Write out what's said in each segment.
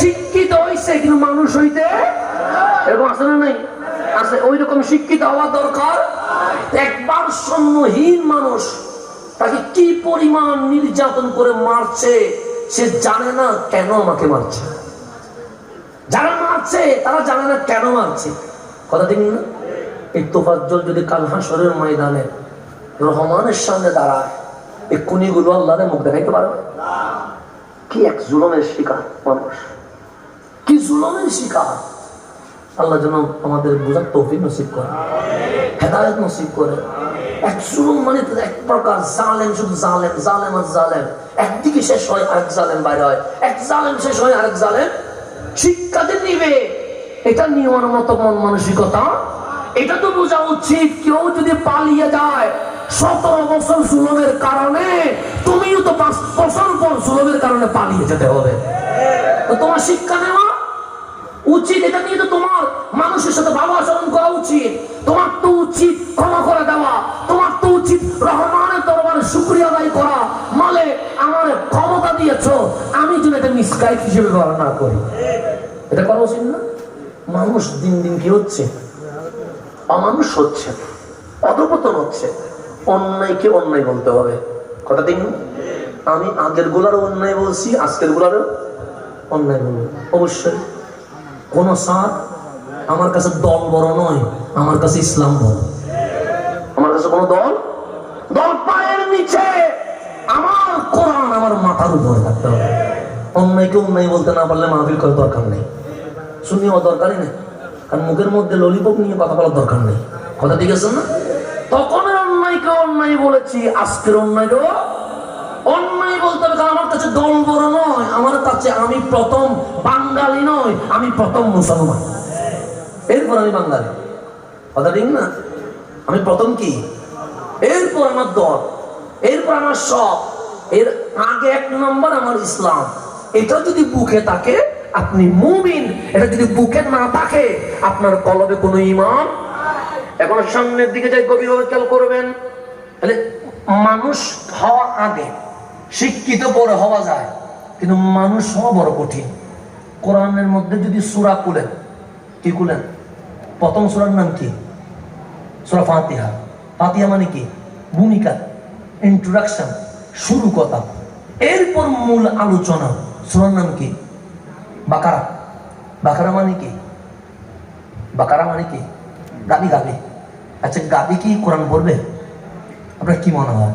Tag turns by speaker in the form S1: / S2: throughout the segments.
S1: শিক্ষিত হইছে কিন্তু মানুষ হইতে এরকম আছে না নাই? আছে ওই রকম শিক্ষিত হওয়া দরকার। একবার সম্মহীন মানুষ তাকে কি পরিমাণ নির্যাতন করে মারছে, সে জানে না কেন আমাকে মারছে। যারা মারছে, তারা জানে না কেন মারছে। কথা ঠিক না? এই তোফাজ্জল যদি কাল হাসরের ময়দানে রহমানের সামনে দাঁড়ায়, এই কুনিগুলো আল্লাহরে মুখ দেখাইতে পারবে? কি এক জুলমের শিকার মানুষ? কি জুলমের শিকার? আল্লাহ যেন আমাদের বোঝার তৌফিক নসিব করে, হেদায়ত নসিব করে। এক জুলুম মানে এক প্রকার জালেম, শুধু জালেম জালেম আর জালেম। একদিকে শেষ হয়, আরেক জালেম বাইরে হয়। এক জালেম শেষ হয়, আরেক জালেম শিক্ষা যে নিবে। এটা নিয়মের মতো মন মানসিকতা। এটা তো বোঝা উচিত, কেউ যদি পালিয়ে যায়, সতেরো বছর জুলমের কারণে তুমিও তো পাঁচ বছর পর জুলমের কারণে পালিয়ে যেতে হবে। তোমার শিক্ষা নেওয়া উচিত, এটা নিয়ে তো তোমার মানুষের সাথে ভালো আচরণ করা উচিত। তোমার তো উচিত ক্ষমা করে দেওয়া, তোমার তো উচিত রহমানের দরবারে শুক্রিয়া আদায় করা। মালে, আমার ক্ষমতা দিয়েছ, আমি যেন এটা মিসগাইড হিসেবে ব্যবহার না করি। এটা করা উচিত না? মানুষ দিন দিন কি হচ্ছে? অমানুষ হচ্ছে, অধপতন হচ্ছে। অন্যায়কে অন্যায় বলতে হবে। কথা ঠিক না? আমি আগের গুলারও অন্যায় বলছি, আজকের গুলারও অন্যায় বলব। অবশ্যই। কোন সার আমার কাছে দল বড় নয়, আমার কাছে ইসলাম বড়। আমার কাছে কোন দল? দল পায়ের নিচে। আমার কোরআন আমার মাথার উপরে থাকতে হবে। অন্যায়কে অন্যায় বলতে না পারলে মাহফিল করার দরকার নেই। শুনিও দরকারই নেই। কারণ মুখের মধ্যে ললিপপ নিয়ে কথা বলার দরকার নেই। কথা ঠিক আছে না? তখন অন্যায়কে অন্যায় বলেছি, আজকের অন্যায় বলতে হবে আমার কাছে দল বড় নয়, আমার কাছে আমি প্রথম বাঙালি নয় আমি প্রথম মুসলমান। এরপর আমি বাঙালি। কথা ঠিক না? আমি প্রথম কি? এরপর আমার দল, এরপর আমার সব, এর আগে এক নম্বর আমার ইসলাম। এটা যদি বুকে থাকে, আপনি মুমিন, এটা যদি বুকে না থাকে, আপনার কলবে কোনো ইমান এখন সামনের দিকে যাই, গভীরভাবে খেয়াল করবেন। তাহলে মানুষ হওয়া আগে। শিক্ষিত পরে হওয়া যায়, কিন্তু মানুষ হওয়া বড় কঠিন। কোরআনের মধ্যে যদি সুরা খুলেন কি খুলেন প্রথম সুরার নাম কি? সুরা ফাতিহা। ফাতিহা মানে কি? ভূমিকা ইন্ট্রোডাকশন শুরু কথা। এরপর মূল আলোচনা, সুরার নাম কি? বাকারা। বাকারা মানে কি? বাকারা মানে কি? গাবি গাবি। আচ্ছা গাবি কি কোরআন পড়বে? আপনার কি মনে হয়?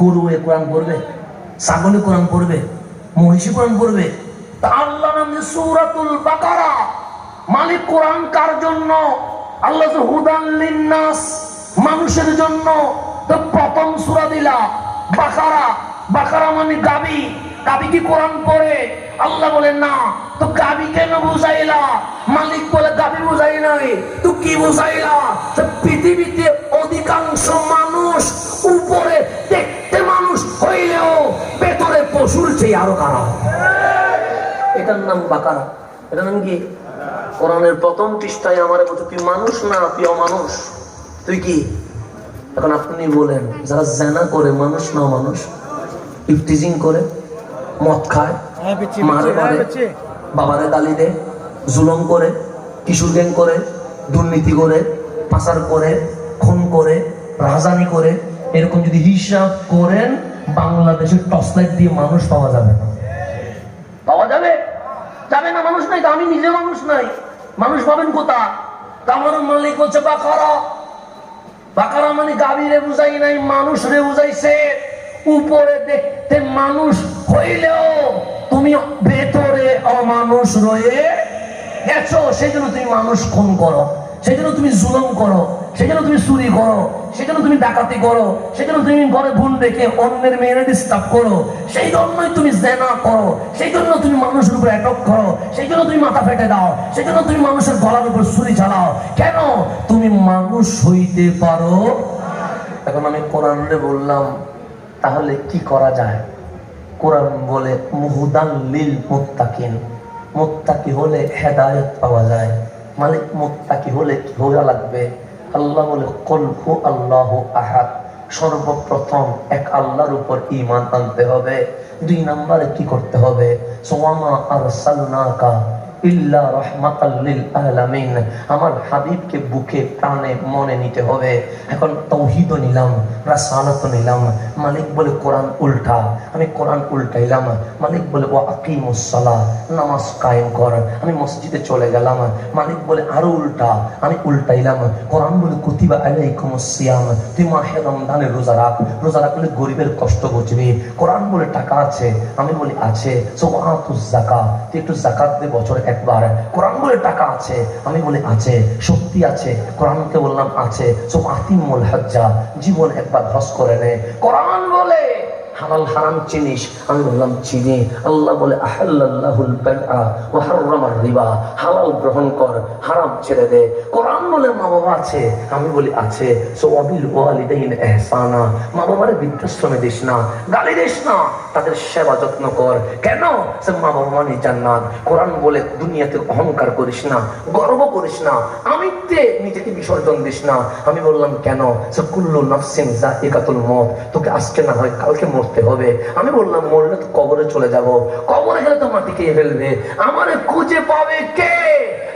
S1: গরু এ কোরআন পড়বে? ছাগলে কোরআন পড়বে, মহিষী কোরআন পড়বে। আল্লাহ নাম সূরাতুল বাকারা। মালিক কোরআন কার জন্য? আল্লাহ হুদান লিন্নাস, মানুষের জন্য। তো প্রথম সূরা দিলা, বাকারা। বাকারা মানে গাবি। গাবি কি কোরআন পড়ে? আল্লাহ বলে, না, তো গাবি কেন বুঝাইলা? মালিক বলে, গাবি বুঝাই নাই। তো কি বুঝাইলা? পৃথিবীতে অধিকাংশ মানুষ চেয়ে আরও খারাপ। এটার নাম বাকারা। এটার নাম কি? কোরআনের প্রথম পৃষ্ঠায় আমার তুই মানুষ না তুই অমানুষ তুই কি? এখন আপনি বলেন যারা জেনা করে মানুষ না মানুষ ইফটিজিং করে মদ খায় মারে মারে বাবারে গালি দেয় জুলম করে কিশোর গ্যাং করে দুর্নীতি করে পাচার করে খুন করে রাজানি করে এরকম যদি হিসাব করেন বাংলাদেশের টর্চ লাইট দিয়ে মানুষ পাওয়া যাবে। পাওয়া যাবে? যাবে না মানুষ নাই তো? আমি নিজে মানুষ নাই। মানুষ পাবেন কোথা? তা আমার মালিক হচ্ছে বাকারা। বাকারা মানে গাভী রে বুঝাই নাই, মানুষ রে বুঝাইছে। উপরে দেখতে মানুষ হইলেও তুমি ভেতরে অমানুষ রয়ে গেছো। সেই জন্য তুমি মানুষ খুন করো। সেই জন্য তুমি জুলম করো। সেই জন্য তুমি চুরি করো। সেই জন্য তুমি ডাকাতি করো সেই জন্য তুমি ঘরে বোন রেখে অন্যের মেয়েরা ডিস্টার্ব করো, সেই জন্যই তুমি জেনা করো, সেই জন্য তুমি মানুষের উপর অ্যাটক করো, সেই জন্য তুমি মাথা ফেটে দাও, সেই জন্য তুমি মানুষের গলার উপর ছুরি চালাও কেন? তুমি মানুষ হইতে পারো। এখন আমি কোরআনে বললাম, তাহলে কি করা যায়? কোরআন বলে মুহুদান লিল মুত্তাকিন। মুত্তাকি হলে হেদায়েত পাওয়া যায়। মালিক মুত্তাকি হলে কি হওয়া লাগবে? আল্লাহ বলে কলহু আল্লাহ আহাদ। সর্বপ্রথম এক আল্লাহর উপর ইমান আনতে হবে। দুই নম্বরে কি করতে হবে? সোয়ামা আর সাল্লাকা ইল্লা রহমাতাল্লিল আলামিন। আমার হাবিবকে বুকে, প্রাণে, মনে নিতে হবে। এখন তৌহিদ নিলাম নিলাম। মালিক বলে কোরআন উল্টা, আমি কোরআন উল্টাইলাম। মালিক বলে ও নামাজ কায়েম কর। আমি মসজিদে চলে গেলাম। মালিক বলে আরও উল্টা, আমি উল্টাইলাম। কোরআন বলে কুতিবা আলাইকুমুস সিয়াম, তুই মাহে রমজানের রোজা রাখ। রোজা রাখলে গরিবের কষ্ট বুঝবি কোরআন বলে টাকা আছে, আমি বলি আছে। সো জাকা তুই একটু জাকাত দে বছর একবার। কোরআন বলে টাকা আছে, আমি বলি আছে, শক্তি আছে, কোরআনকে বললাম আছে। সো আতিমুল হজ্জা, জীবন একবার ধস করে নেয় কোরআন বলে হালাল হারাম চিনিস। আমি বললাম, চিনি। আল্লাহ বলে রিবা। হালাল গ্রহণ কর, হারাম ছেড়ে দে। কোরআন বলে মা বাবা আছে? আমি বলি, আছে। সো ওয়ালিদাইন মা বাবার বৃদ্ধাশ্রমে দিস না, গালি দিস না, তাদের সেবা যত্ন কর। কেন? সে মা বাবা মানে জান্নাত। কোরআন বলে, দুনিয়াতে অহংকার করিস না, গর্ব করিস না, আমিত্বে নিজেকে বিসর্জন দিস না। আমি বললাম, কেন? সে কুল্লু নফসিন জাইকাতুল মত তোকে আজকে না হয় কালকে মরতে হবে। আমি বললাম, মরলে তো কবরে চলে যাব। কবরে গেলে তো মাটি খেয়ে ফেলবে? আমার খুঁজে পাবে কে?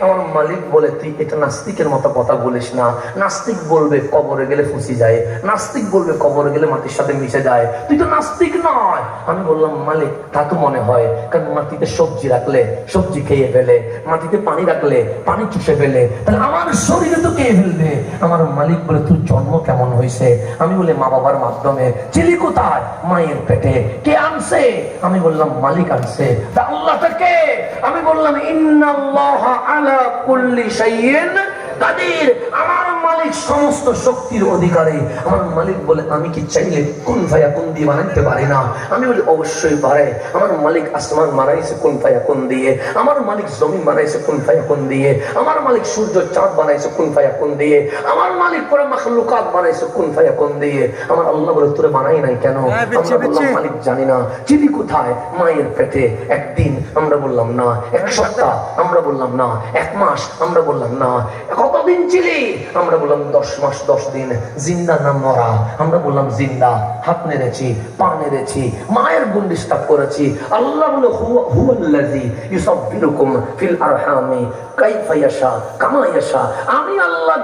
S1: আমার মালিক বলে, তুই এটা নাস্তিকের মতো কথা বলিস না। নাস্তিক বলবে, কবরে গেলে ফুসি যায়। নাস্তিক বলবে, কবরে গেলে মাটির সাথে মিশে যায়। তুই তো নাস্তিক নয়। আমি বললাম, মালিক, তা তো মনে হয়। কারণ মাটিতে সবজি রাখলে, সবজি খেয়ে ফেলে, মাটিতে পানি রাখলে পানি চুষে ফেলে, তাহলে আমার শরীরে তো খেয়ে ফেলবে? আমার মালিক বলে তুই জন্ম কেমন হয়েছে? আমি বলে, মা বাবার মাধ্যমে। ছিলি কোথায়? মায়ের পেটে। কে আনছে? আমি বললাম, মালিক আনছে। তা আল্লাহটা কে আমি বললাম ইন্নাল্লাহ আলা কুল্লি শাইইন কাদির। আমার মালিক সমস্ত শক্তির অধিকারী। আমার মালিক বলে আমি কি চাইলে কোন ভাইয়া কোন দিয়ে বানাইতে পারি না? আমি বলি অবশ্যই পারে। আমার মালিক আসমান বানাইছে কোন ভাইয়া কোন দিয়ে আমার মালিক জমিন বানাইছে কোন ভাইয়া কোন দিয়ে আমার মালিক সূর্য চাঁদ বানাইছে কোন ভাইয়া কোন দিয়ে আমার মালিক পরে মাখলুকাত বানাইছে কোন ভাইয়া কোন দিয়ে আমার আল্লাহ বলে তোরে বানাই নাই কেন?
S2: হ্যাঁ,
S1: আমরা বললাম মালিক জানি না চিনি কোথায় মায়ের পেটে একদিন আমরা বললাম না এক সপ্তাহ আমরা বললাম না এক মাস আমরা বললাম না কতদিন ছিলি? আমরা বললাম দশ মাস, দশ দিন, জিন্দা না মরা। আমরা বললাম জিন্দা, হাত নেড়েছি, পা নেড়েছি, মায়ের গুণ ডিস্টার্ব করেছি। আল্লাহ বলে, হুয়া, হুয়াল্লাযী ইউসাব্বিরুকুম ফিল আমি আল্লাহ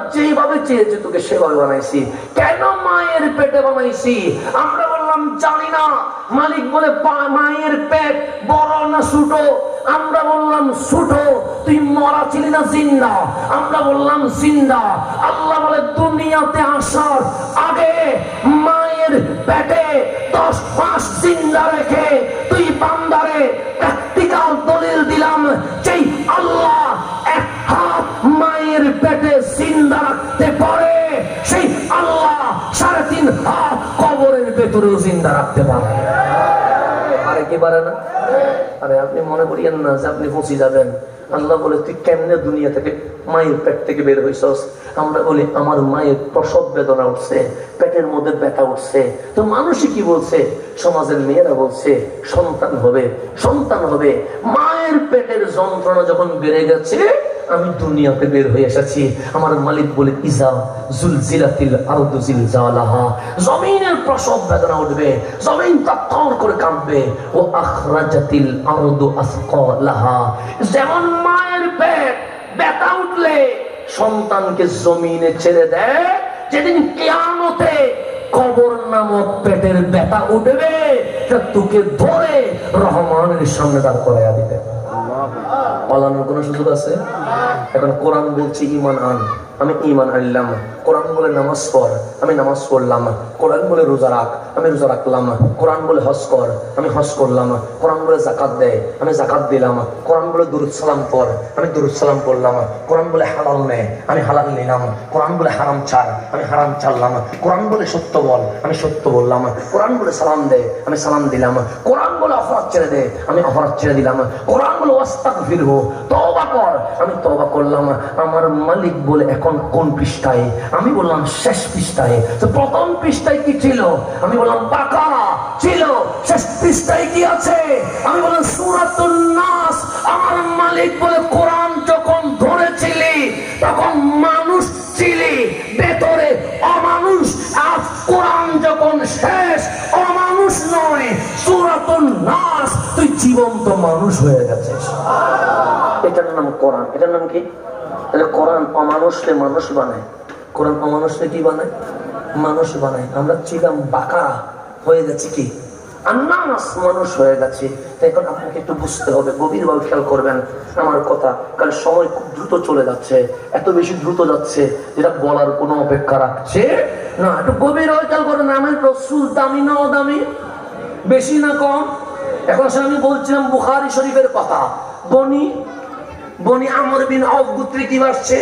S1: চেয়েছি তোকে সেভাবে বানাইছি। কেন মায়ের পেটে বানাইছি? আমরা বললাম, জানি না। মালিক বলে মায়ের পেট বড় না ছোট? আমরা বললাম ছোট তুই মরা ছিলি না, জিন্দা। আমরা বললাম, জিন্দা। আল্লাহ বলে, দুনিয়াতে আসার আগে মায়ের পেটে দশ মাস জিন্দা রেখে তুই বান্দারে প্র্যাকটিক্যাল দলিল দিলাম যেই আল্লাহ এক হাত মায়ের পেটে জিন্দা রাখতে পারে। সেই আল্লাহ সাড়ে তিন হাত কবরের ভেতরেও জিন্দা রাখতে পারে। কি পারে না। আরে আপনি মনে করিয়েন না যে আপনি পৌঁছে যাবেন। আল্লাহ বলে, তুই কেমনে দুনিয়া থেকে মায়ের পেট থেকে বের হইছস? আমরা বলি, আমার মায়ের প্রসব বেদনা উঠছে, পেটের মধ্যে ব্যথা উঠছে। তো মানুষই কি বলছে? সমাজের মেয়েরা বলছে, সন্তান হবে সন্তান হবে। মায়ের পেটের যন্ত্রণা যখন বেড়ে গেছে আমি দুনিয়াতে বের হয়ে এসেছি। আমার মালিক বলে, ইজা জুলজিলাতিল আরদু জিলজালাহা। জমিনের প্রসব বেদনা উঠবে, জমিন তখন করে কাঁপবে। ও আখরাজাতিল আরদু আসকালাহা। যেমন মায়ের পেট ব্যথা উঠলে, সন্তানকে জমিনে ছেড়ে দেয়। যেদিন কিয়ামতে কবর নামক পেটের ব্যথা উঠবে, তা তোকে ধরে রহমানের সামনে দাঁড় করাইয়া দিবে। পালানোর কোনো সুযোগ আছে? এখন কোরআন বলছে ইমান আন। আমি ইমান আনলাম কোরআন বলে নামাজ পড় আমি নামাজ পড়লাম কোরআন বলে রোজা রাখ আমি রোজা রাখলাম কোরআন বলে হজ কর আমি হজ করলাম কোরআন বলে জাকাত দেয় আমি জাকাত দিলাম কোরআন বলে দুরুদ সালাম পড় আমি দুরুদ সালাম কোরআন বলে হালাল নে আমি হালাল নিলাম কোরআন বলে হারাম ছাড় আমি হারাম ছাড়লাম কোরআন বলে সত্য বল আমি সত্য বললাম কোরআন বলে সালাম দে আমি সালাম দিলাম কোরআন বলে অপরাধ ছেড়ে দে আমি অপরাধ ছেড়ে দিলাম কোরআন বলে ওয়াস্তাক ফিরবো তওবা কর আমি তওবা করলাম আমার মালিক বলে কোন কোন পৃষ্ঠায়? আমি বললাম, শেষ পৃষ্ঠায়। তো প্রথম পৃষ্ঠায় কি ছিল? আমি বললাম পাকা ছিল। শেষ পৃষ্ঠায় কি আছে? আমি বললাম সুরাতুল নাস। আমার মালিক বলে, কোরআন যখন ধরেছিলি, তখন মানুষ ছিলি। ভেতরে অমানুষ। আজ কোরআন যখন শেষ, অমানুষ নয়। সুরাতুল নাস।
S2: তুই জীবন্ত মানুষ হয়ে গেছিস।
S1: এটার নাম কোরআন। এটার নাম কি? এটা কোরআন অমানুষকে মানুষ বানায়। কোরআন অমানুষকে কি বানায়? মানুষ বানায়। আমরা ছিলাম বাকারা, হয়ে গেছে কি? আন্নাস মানুষ হয়ে গেছে। এখন আপনাকে একটু বুঝতে হবে, গভীরভাবে খেয়াল করবেন আমার কথা। কারণ সময় খুব দ্রুত চলে যাচ্ছে, এত বেশি দ্রুত যাচ্ছে যেটা বলার কোনো অপেক্ষা রাখছে না। একটু গভীরভাবে খেয়াল করবেন আমার রসুল দামি না অদামি? বেশি না কম? এখন সে আমি বলছিলাম বুখারি শরীফের কথা। বনি বনি আমর বিন অফ গুত্রি কি আসছে